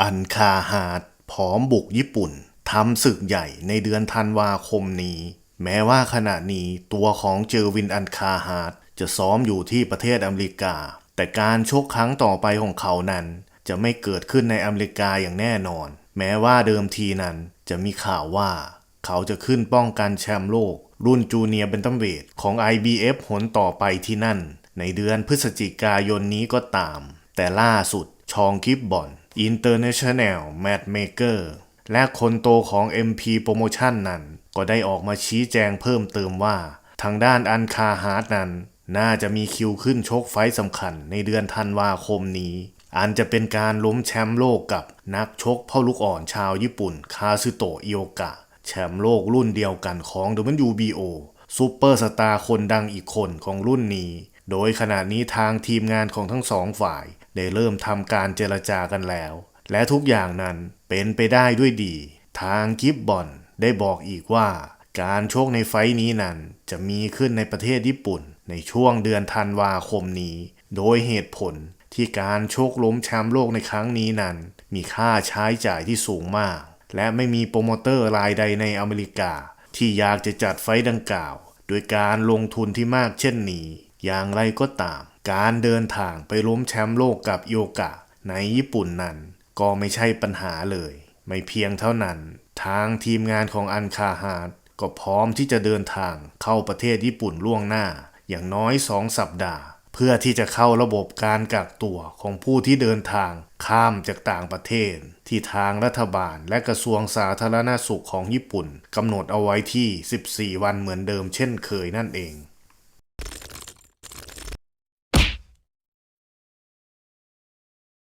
อันคาฮาดพร้อมบุกญี่ปุ่นทำศึกใหญ่ในเดือนธันวาคมนี้ แม้ว่าขณะนี้ตัวของเจอวินอันคาฮาดจะซ้อมอยู่ที่ประเทศอเมริกา แต่การชกครั้งต่อไปของเขานั้น จะไม่เกิดขึ้นในอเมริกาอย่างแน่นอน แม้ว่าเดิมทีนั้นจะมีข่าวว่า เขาจะขึ้นป้องกันแชมป์โลก รุ่นจูเนียร์เบนตัมเวทของ IBF หนต่อไปที่นั่น ในเดือนพฤศจิกายนนี้ก็ตาม แต่ล่าสุดชองคิปบอน International Matchmaker และคนโตของ MP Promotion นั้น ก็ได้ออกมาชี้แจงเพิ่มเติมว่า ทางด้านอันคาฮาร์ดนั้น น่าจะมีคิวขึ้นชกไฟต์สำคัญในเดือนธันวาคมนี้ อันจะเป็นการล้มแชมป์โลกกับนักชกพ่อลูกอ่อนชาวญี่ปุ่น คาซึโตะอิโอกะ แชมป์โลกรุ่นเดียวกันของ WBO ซูเปอร์สตาร์คนดังอีกคนของรุ่นนี้ โดยขณะนี้ทางทีมงานของทั้งสองฝ่าย ได้เริ่มทำการเจรจากันแล้ว และทุกอย่างนั้นเป็นไปได้ด้วยดี ทางกิบบอนได้บอกอีกว่า การโชคในไฟท์นี้นั้นจะมีขึ้นในประเทศญี่ปุ่น ในช่วงเดือนธันวาคมนี้ โดยเหตุผลที่การโชคล้มแชมป์โลกในครั้งนี้นั้น มีค่าใช้จ่ายที่สูงมาก และไม่มีโปรโมเตอร์รายใดในอเมริกา ที่อยากจะจัดไฟดังกล่าว โดยการลงทุนที่มากเช่นนี้ อย่างไรก็ตาม การเดินทางไปล้มแชมป์โลกกับโยกะในญี่ปุ่นนั้น ก็ไม่ใช่ปัญหาเลย ไม่เพียงเท่านั้น ทางทีมงานของอันคาฮาร์ดก็พร้อมที่จะเดินทางเข้าประเทศญี่ปุ่นล่วงหน้า อย่างน้อยสองสัปดาห์ เพื่อที่จะเข้าระบบการกักตัวของผู้ที่เดินทางข้ามจากต่างประเทศ ที่ทางรัฐบาลและกระทรวงสาธารณสุขของญี่ปุ่นกำหนดเอาไว้ที่ 14 วันเหมือนเดิมเช่นเคยนั่นเอง